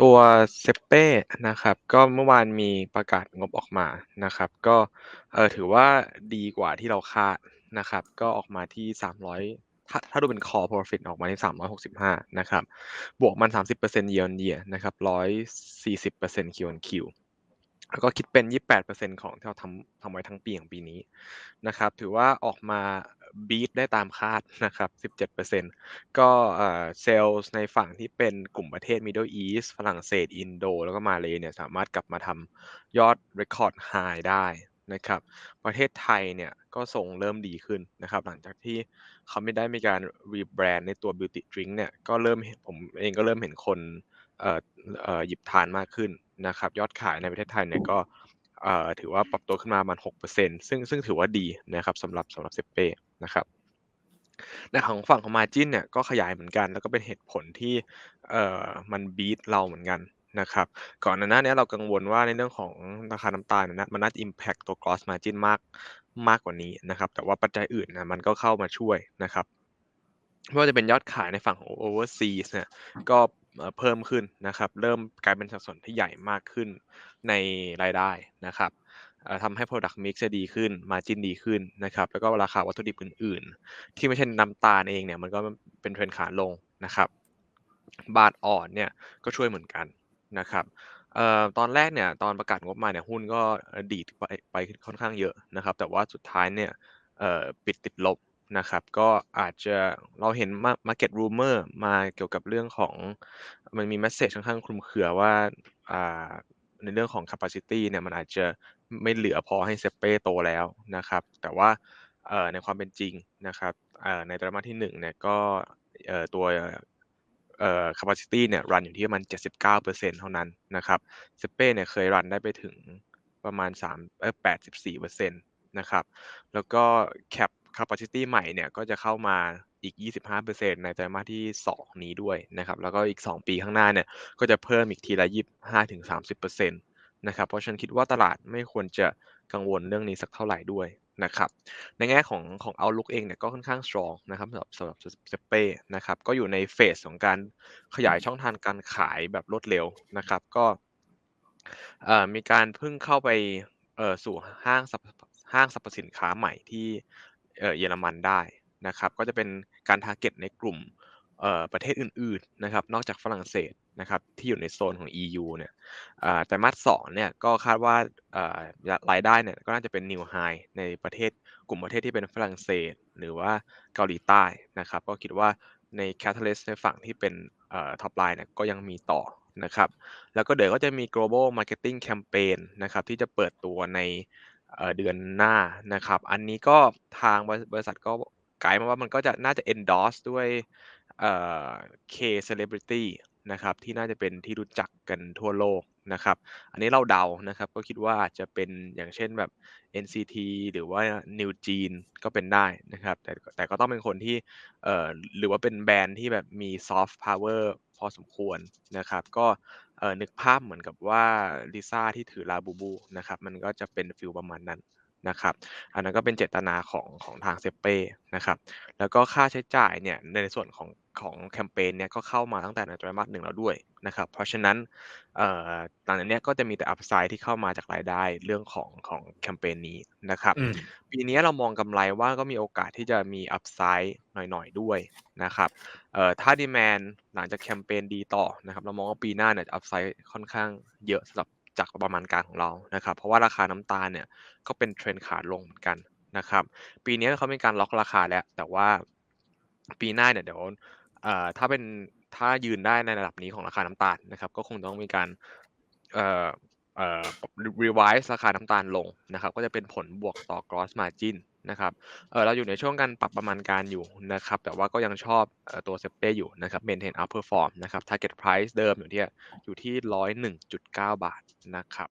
ตัวเซเป้นะครับ ก็เมื่อวานมีประกาศงบออกมานะครับ ก็ เอ่อ ถือว่าดีกว่าที่เราคาดนะครับ ก็ออกมาที่ 300 ถ้าถ้าดูเป็น Core Profit ออกมาที่ 365 นะครับ บวกมัน 30% Year on Year นะครับ 140% Q on Q แล้วก็คิดเป็น 28%ของที่เราทำทำไว้ทั้งปีของปีนี้นะครับ ถือว่าออกมาบีตได้ตามคาดนะครับ 17%ก็เซลส์ในฝั่งที่เป็นกลุ่มประเทศ Middle East ฝรั่งเศส อินโด แล้วก็มาเลย์เนี่ยสามารถกลับมาทำยอด Record High ได้นะครับ ประเทศไทยเนี่ยก็ทรงเริ่มดีขึ้นนะครับ หลังจากที่เขาไม่ได้มีการ rebrand ในตัว Beauty Drink เนี่ยก็เริ่มผมเองก็เริ่มเห็นคนหยิบทานมากขึ้น นะครับยอดขายในประเทศไทยเนี่ยก็ถือว่าปรับตัวขึ้นมาประมาณ6%ซึ่งซึ่งถือว่าดีนะครับสำหรับสำหรับเซเป้นะครับในของฝั่งของ Margin เนี่ยก็ขยายเหมือนกัน แล้วก็เป็นเหตุผลที่เอ่อมันบีตเราเหมือนกันนะครับก่อนหน้านี้เรากังวลว่าในเรื่องของราคาน้ำตาลเนี่ยนะมันน่าจะ impact ตัว Gross Margin มากมากกว่านี้นะครับแต่ว่าปัจจัยอื่นน่ะมันก็เข้ามาช่วยนะครับไม่ว่าจะเป็นยอดขายในฝั่งของ Overseas เนี่ยก็ เพิ่มขึ้นนะครับ เริ่มกลายเป็นสัดส่วนที่ใหญ่มากขึ้นในรายได้นะครับทำให้ Product Mix จะดีขึ้น Margin ดีขึ้นนะครับ แล้วก็ราคาวัตถุดิบอื่น ๆ ที่ไม่ใช่น้ำตาลเองเนี่ยมันก็เป็นเทรนขาลงนะครับ บาทอ่อนเนี่ยก็ช่วยเหมือนกันนะครับเอ่อตอนแรกเนี่ยตอนประกาศงบมาเนี่ยหุ้นก็ดีดไปไปค่อนข้างเยอะนะครับ แต่ว่าสุดท้ายเนี่ยเอ่อปิดติดลบ นะครับ ก็อาจจะเราเห็น Ma- Market Rumor มาเกี่ยวกับเรื่องของ มันมี Message ค่อนข้างคลุมเครือว่าในเรื่องของ Capacity เนี่ยมันอาจจะไม่เหลือพอให้เซเป้โตแล้วนะครับ แต่ว่าในความเป็นจริงนะครับในไตรมาสที่หนึ่งเนี่ยก็ตัวเอ่อ capacity เนี่ยรันอยู่ที่ประมาณ 79%เท่านั้นนะครับเซเป้เนี่ยเคยรันได้ไปถึงประมาณ3เอ่อ84%นะครับ แล้วก็ cap capacity ใหม่เนี่ยก็จะเข้ามาอีก 25%ในไตรมาสที่ 2 นี้ด้วยนะครับแล้วก็อีก 2 ปีข้างหน้าเนี่ยก็จะเพิ่มอีกทีละ 25-30%นะครับเพราะฉันคิดว่าตลาดไม่ควรจะกังวลเรื่องนี้สักเท่าไหร่ด้วยนะครับในแง่ของของ outlook เองเนี่ยก็ค่อนข้าง strong นะครับสำหรับสำหรับเซเป้นะครับก็อยู่ในเฟสของการขยายช่องทางการขายแบบรวดเร็วนะครับก็มีการเพิ่งเข้าไปสู่ห้างสรรพห้างสรรพสินค้าใหม่ที่ เยอรมันได้นะครับ ก็จะเป็นการ target ในกลุ่มประเทศอื่นๆนะครับ นอกจากฝรั่งเศสนะครับที่อยู่ในโซนของ EU เนี่ยอ่าไตรมาสสองเนี่ยก็คาดว่ารายได้เนี่ยก็น่าจะเป็น new high ในประเทศกลุ่มประเทศที่เป็นฝรั่งเศส หรือว่าเกาหลีใต้นะครับ ก็คิดว่าใน catalyst ในฝั่งที่เป็นเอ่อ top line เนี่ยก็ยังมีต่อนะครับ แล้วก็เดี๋ยวก็จะมี global marketing campaign นะครับที่จะเปิดตัวใน เเดือนหน้านะครับ อันนี้ก็ทางบริบริษัทก็ไกด์มาว่ามันก็จะน่าจะ endorse ด้วยเอ่อ K celebrity นะครับที่น่าจะเป็นที่รู้จักกันทั่วโลกนะครับ อันนี้เราเดานะครับก็คิดว่าอาจจะเป็นอย่างเช่นแบบ NCT หรือว่า New Jean ก็เป็นได้นะครับ แต่แต่ก็ต้องเป็นคนที่เอ่อหรือว่าเป็นแบรนด์ที่แบบมี soft power พอสมควรนะครับ ก็ เอ่อ นึกภาพเหมือนกับว่าลิซ่าที่ถือลาบูบูนะครับ มันก็จะเป็นฟิลประมาณนั้น นะครับ อันนั้นก็เป็นเจตนาของของทางเซเป้นะครับ แล้วก็ค่าใช้จ่ายเนี่ยในส่วนของของแคมเปญเนี่ยก็เข้ามาตั้งแต่ในไตรมาสหนึ่งแล้วด้วยนะครับ เพราะฉะนั้นเอ่อหลังจากเนี้ยก็จะมีแต่อัพไซด์ที่เข้ามาจากรายได้เรื่องของของแคมเปญนี้นะครับอืมปีนี้เรามองกำไรว่าก็มีโอกาสที่จะมีอัพไซด์หน่อยๆด้วยนะครับเอ่อถ้าดีแมนหลังจากแคมเปญดีต่อนะครับ เรามองว่าปีหน้าเนี่ยอัพไซด์ค่อนข้างเยอะสำหรับ จากประมาณการของเรานะครับ เพราะว่าราคาน้ำตาลเนี่ยก็เป็นเทรนขาลงเหมือนกันนะครับ ปีนี้เขามีการล็อกราคาแล้ว แต่ว่าปีหน้าเนี่ยเดี๋ยวถ้าเป็นถ้ายืนได้ในระดับนี้ของราคาน้ำตาลนะครับ ก็คงต้องมีการรีไวซ์ราคาน้ำตาลลงนะครับ ก็จะเป็นผลบวกต่อ gross margin นะครับเออเราอยู่ในช่วงการปรับประมาณการอยู่นะครับ แต่ว่าก็ยังชอบตัวเซปเป้อยู่นะครับ maintain upper form นะครับ target price เดิมอยู่ที่อยู่ที่ร้อยหนึ่งจุดเก้าบาทนะครับ